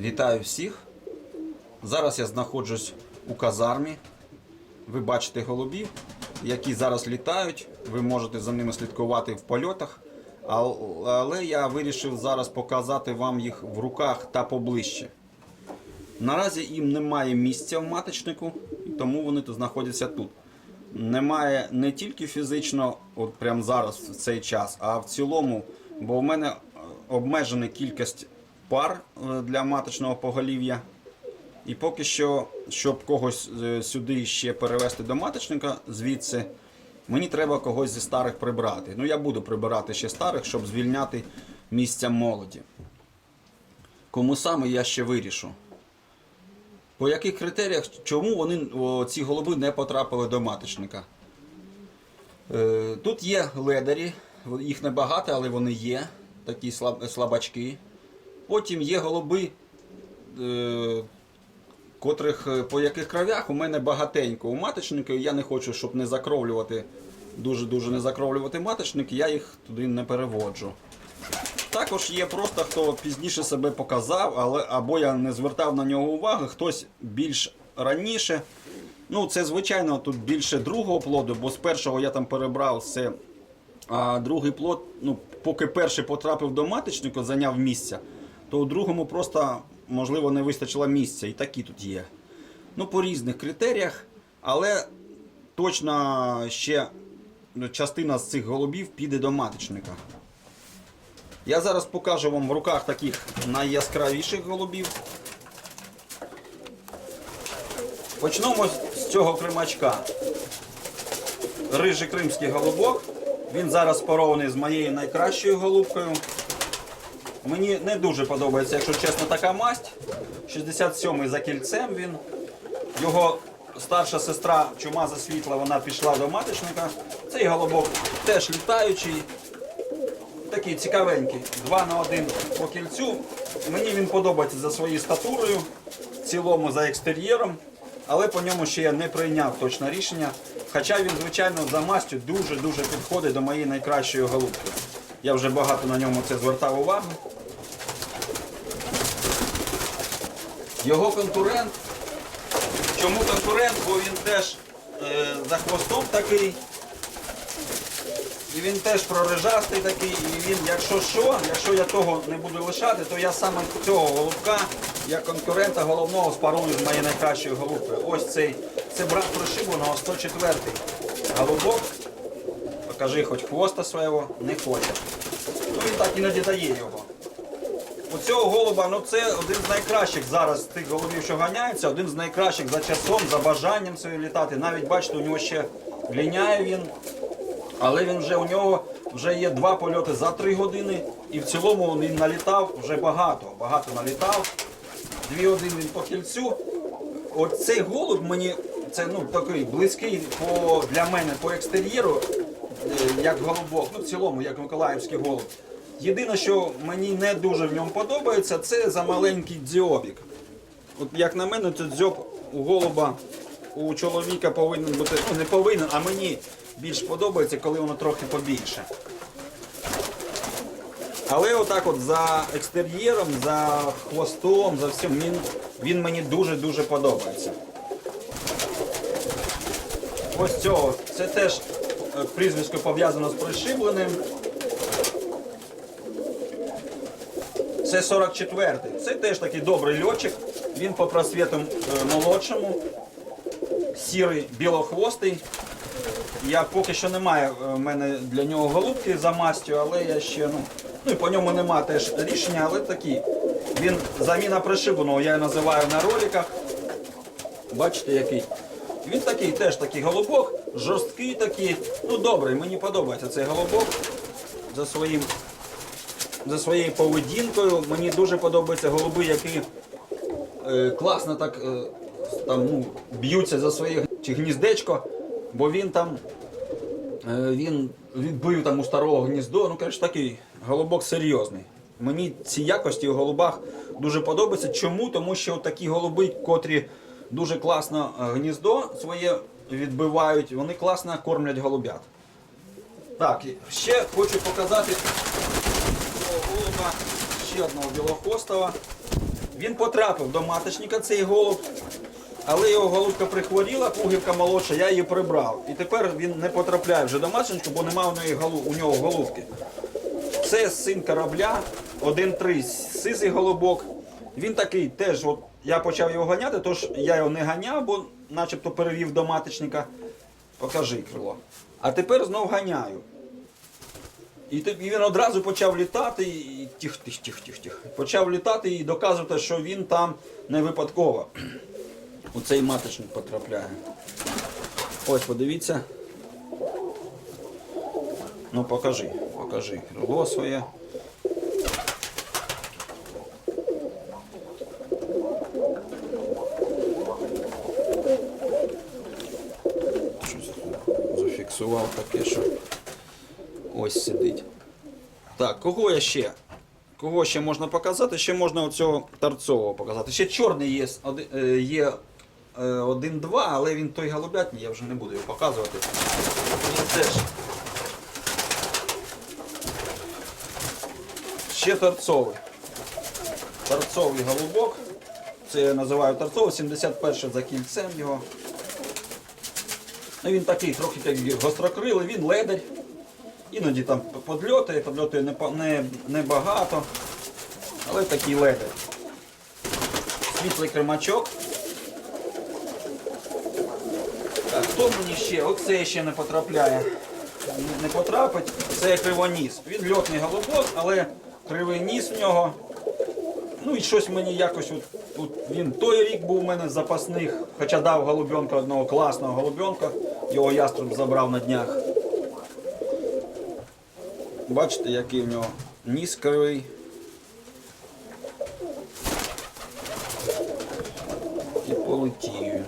Вітаю всіх. Зараз я знаходжусь у казармі. Ви бачите голубів, які зараз літають. Ви можете за ними слідкувати в польотах. Але я вирішив зараз показати вам їх в руках та поближче. Наразі їм немає місця в маточнику, тому вони тут знаходяться тут. Немає не тільки фізично, от прямо зараз в цей час, а в цілому, бо в мене е, обмежена кількість пар е, для маточного поголів'я. І поки що, щоб когось е, сюди ще перевести до маточника звідси, мені треба когось зі старих прибрати. Ну, я буду прибирати ще старих, щоб звільняти місця молоді. Кому саме я ще вирішу. По яких критеріях, чому вони, ці голуби не потрапили до маточника? Е, тут є ледарі, їх небагато, але вони є, такі слабачки. Потім є голуби, е, котрих, е, по яких кровях у мене багатенько у маточника. Я не хочу, щоб не закровлювати, дуже-дуже не закровлювати маточник, я їх туди не переводжу. Також є просто хто пізніше себе показав, але або я не звертав на нього уваги, хтось більш раніше. Ну, це звичайно тут більше другого плоду, бо з першого я там перебрав все. А другий плод, ну, поки перший потрапив до маточника, зайняв місця, то у другому просто, можливо, не вистачило місця. І такі тут є. Ну, по різних критеріях, але точно ще частина з цих голубів піде до маточника. Я зараз покажу вам в руках таких найяскравіших голубів. Почнемо з цього кримачка. Рижий кримський голубок. Він зараз спарований з моєю найкращою голубкою. Мені не дуже подобається, якщо чесно, така масть. 67-й за кільцем він. Його старша сестра чумаза світла, вона пішла до маточника. Цей голубок теж літаючий. Такий цікавенький. Два на один по кільцю. Мені він подобається за своєю статурою, в цілому за екстер'єром, але по ньому ще я не прийняв точне рішення. Хоча він, звичайно, за мастю дуже-дуже підходить до моєї найкращої голубки. Я вже багато на ньому це звертав увагу. Його конкурент. Чому конкурент? Бо він теж е, за хвостом такий. І він теж прорижастий такий, і він, якщо що, якщо я того не буду лишати, то я саме цього голубка, як конкурента головного спарую з моєю найкращою голубкою. Ось цей, це брат пришибленого 104-й голубок. Покажи хоч хвоста свого, не хоче. Ну він так іноді дає його. У цього голуба, ну це один з найкращих зараз тих голубів, що ганяються, один з найкращих за часом, за бажанням своїм літати. Навіть бачите, у нього ще ліняє він. Але він вже у нього вже є два польоти за три години. І в цілому він налітав вже багато. Багато налітав. Дві години він по кільцю. От цей голуб мені це ну такий близький по для мене по екстер'єру, як голубок, ну в цілому, як Миколаївський голуб. Єдине, що мені не дуже в ньому подобається, це за маленький дзьобік. От як на мене, то дзьоб у голуба у чоловіка повинен бути, ну не повинен, а мені більш подобається, коли воно трохи побільше. Але отак от за екстер'єром, за хвостом, за всім, він, він мені дуже-дуже подобається. Ось цього. Це теж прізвисько пов'язано з пришибленим. Це 44-й. Це теж такий добрий льотчик. Він по просвітам е, молодшому. Сірий білохвостий. Я поки що немає е, в мене для нього голубки за мастю, але я ще, ну, ну і по ньому нема теж рішення, але такий. Він заміна пришибленого, я його називаю на роликах. Бачите, який. Він такий теж такий голубок, жорсткий такий. Ну добрий, мені подобається цей голубок за своїм. За своєю поведінкою мені дуже подобаються голуби, які е, класно так е, там, ну, б'ються за своє чи гніздечко, бо він там е, він відбив там у старого гніздо. Ну, кажеш, такий голубок серйозний. Мені ці якості у голубах дуже подобаються. Чому? Тому що такі голуби, котрі дуже класно е, гніздо своє відбивають, вони класно кормлять голубят. Так, ще хочу показати голуба, ще одного білохвостого. Він потрапив до маточника, цей голуб, але його голубка прихворіла, пугівка молодша, я її прибрав. І тепер він не потрапляє вже до маточника, бо немає у, нього голубки. Це син корабля, 1-3, сизий голубок. Він такий теж, от я почав його ганяти, тож я його не ганяв, бо начебто перевів до маточника. Покажи крило. А тепер знов ганяю. І він одразу почав літати і тих, тих, тих, тих, тих. Почав літати і доказувати, що він там не випадково. У цей маточник потрапляє. Ось, подивіться. Ну покажи, покажи крило своє. Щось зафіксував таке, що ось сидить. Так, кого я ще? Кого ще можна показати? Ще можна оцього торцового показати. Ще чорний є, е, є е, один-два, але він той голубятний, я вже не буду його показувати. Він теж. Ще торцовий. Торцовий голубок. Це я називаю торцовий, 71 за кільцем його. Ну, він такий трохи як гострокрилий, він ледарь. Іноді там подльотує, подльотує не, не, багато, але такий ледарь. Світлий кремачок. Так, хто мені ще? Оце ще не потрапляє. Не потрапить. Це кривоніс. Він льотний голубок, але кривий ніс в нього. Ну і щось мені якось от, от він той рік був у мене з запасних, хоча дав голубенка одного класного голубенка, його яструб забрав на днях. Бачите, який в нього ніс кривий. І полетів.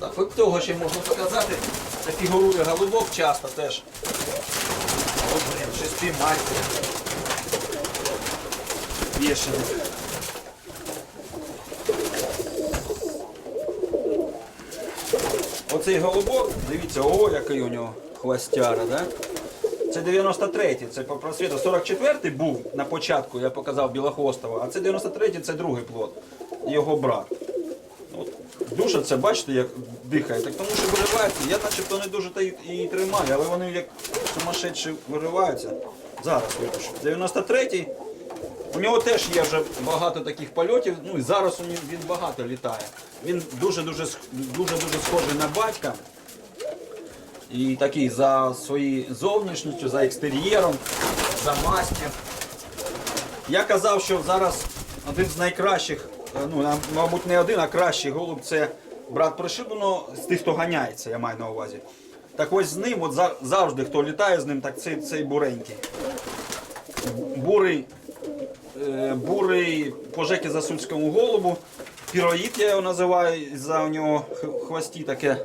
Так, от того ще можна показати. Це фігурує голубок часто теж. О, блін, шести майстрів. Бешених. Оцей голубок, дивіться, о, який у нього хвостяра, да? Це 93-й, це по просвіту. 44-й був на початку, я показав Білохвостого, а це 93-й, це другий плод, його брат. От, душа це, бачите, як дихає, так тому що виривається. Я начебто не дуже і тримаю, але вони як сумасшедші вириваються. Зараз випишу. 93-й. У нього теж є вже багато таких польотів. Ну і зараз він багато літає. Він дуже-дуже дуже-дуже схожий на батька. І такий за своєю зовнішністю, за екстер'єром, за мастю. Я казав, що зараз один з найкращих, е, ну, мабуть, не один, а кращий голуб це брат Пришибаного з тих, хто ганяється, я маю на увазі. Так ось з ним, от завжди хто літає з ним, так цей, цей буренький. Бурий, бурий по Жекі Засульському голубу. Піроїд я його називаю, за у нього хвості таке.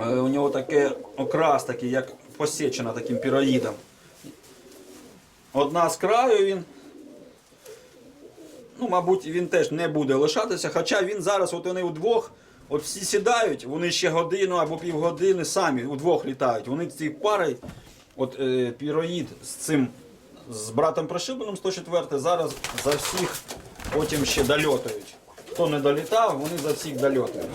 е, У нього таке окрас такий, як посічена таким піроїдом. Одна з краю він. Ну, мабуть, він теж не буде лишатися. Хоча він зараз, от вони удвох, от всі сідають, вони ще годину або півгодини самі удвох літають. Вони ці пари, от е, піроїд з цим, з братом Прошибаном 104 зараз за всіх потім ще дольотують. Хто не долітав, вони за всіх дольотують.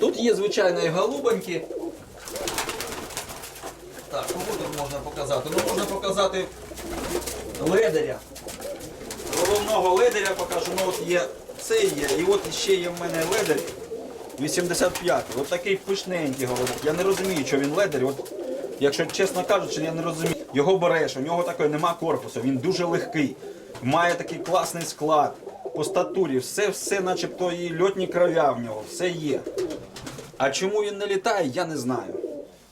Тут є звичайно і голубоньки. Так, кого тут можна показати? Ну можна показати ледаря. Головного ледаря покажу. Ну от є цей є. І от ще є в мене ледар 85-й. От такий пишненький голубок. Я не розумію, що він ледар. От, якщо чесно кажучи, я не розумію. Його береш, у нього такої нема корпусу, він дуже легкий, має такий класний склад. По статурі, все, все, начебто і льотні кровя в нього, все є. А чому він не літає, я не знаю.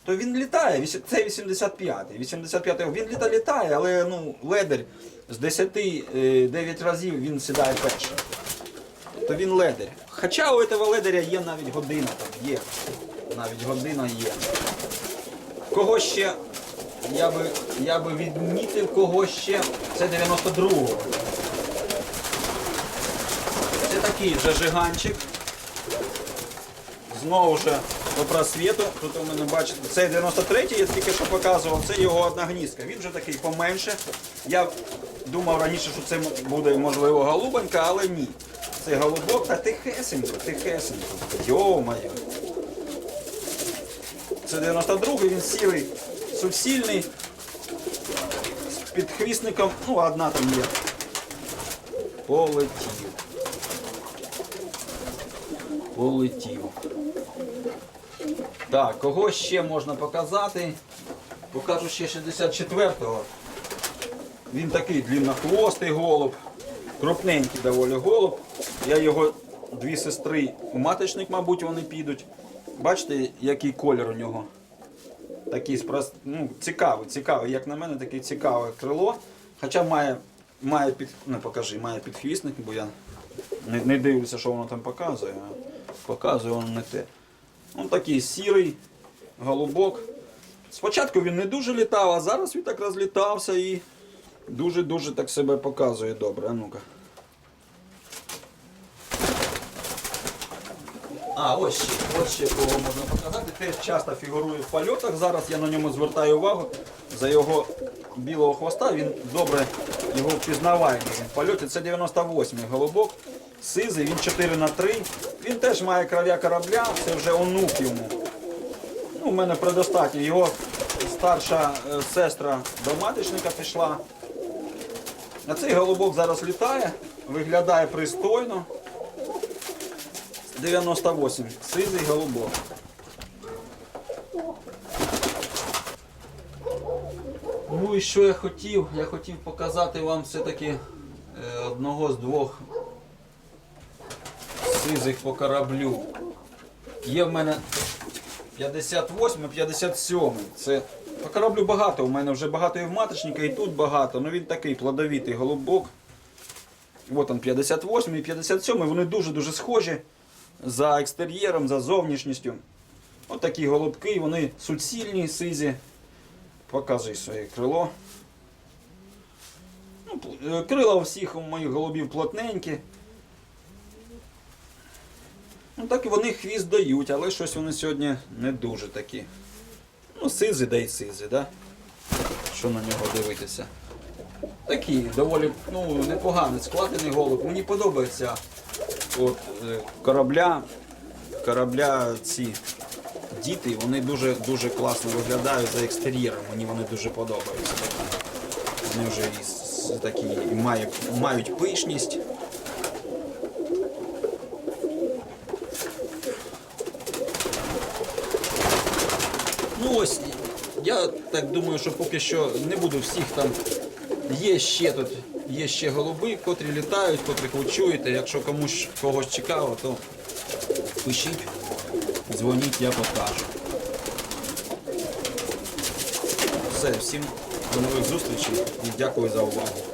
То він літає, це 85-й. 85-й він літа літає, але ну, ледар з 10 е, 9 разів він сідає перший. То він ледар. Хоча у цього ледаря є навіть година там, є. Навіть година є. Кого ще я би, я би відмітив, кого ще. Це 92-го. Це такий же жиганчик. Знову ж по просвіту. Тут у мене бачите, цей 93-й я тільки що показував, це його одна гнізка. Він вже такий поменше. Я думав раніше, що це буде можливо голубонька, але ні. Це голубок, та тихесенько, тихесенько. Йо-моє. Це 92-й, він сірий, суцільний, з підхвісником, ну одна там є. Полетів. Полетів. Так, кого ще можна показати? Покажу ще 64-го. Він такий длиннохвостий голуб, крупненький доволі голуб. Я його дві сестри у маточник, мабуть, вони підуть. Бачите, який колір у нього? Такий спрос... ну, цікавий, цікавий, як на мене, таке цікаве крило. Хоча має, має під... не покажи, має підхвістник, бо я не, не дивлюся, що воно там показує. Показує воно не те. Він такий сірий голубок. Спочатку він не дуже літав, а зараз він так розлітався і дуже-дуже так себе показує добре. А ну-ка. А, ось ще, ось ще кого можна показати. Теж часто фігурує в польотах. Зараз я на ньому звертаю увагу. За його білого хвоста він добре його впізнаває в польоті. Це 98-й голубок. Сизий, він 4 на 3 Він теж має кров'я корабля, це вже онук йому. Ну, у мене предостатньо. Його старша е, сестра до маточника пішла. А цей голубок зараз літає, виглядає пристойно. 98. Сизий голубок. Ну і що я хотів? Я хотів показати вам все-таки е, одного з двох сизих по кораблю. Є в мене 58 57 Це по кораблю багато. У мене вже багато і в маточника, і тут багато. Ну він такий плодовитий голубок. От он 58 і 57 вони дуже-дуже схожі за екстер'єром, за зовнішністю. От такі голубки, вони суцільні, сизі. Показуй своє крило. Ну, е, крила у всіх у моїх голубів плотненькі. Ну так і вони хвіст дають, але щось вони сьогодні не дуже такі. Ну, сизи да й сизи, да? Що на нього дивитися? Такий доволі ну, непоганий складений голуб. Мені подобається от, е, корабля, корабля ці діти, вони дуже дуже класно виглядають за екстер'єром. Мені вони дуже подобаються. Вони вже такі мають, мають пишність. Ну ось, я так думаю, що поки що не буду всіх там. Є ще тут, є ще голуби, котрі літають, котрих ви. Якщо комусь когось цікаво, то пишіть, дзвоніть, я покажу. Все, всім до нових зустрічей і дякую за увагу.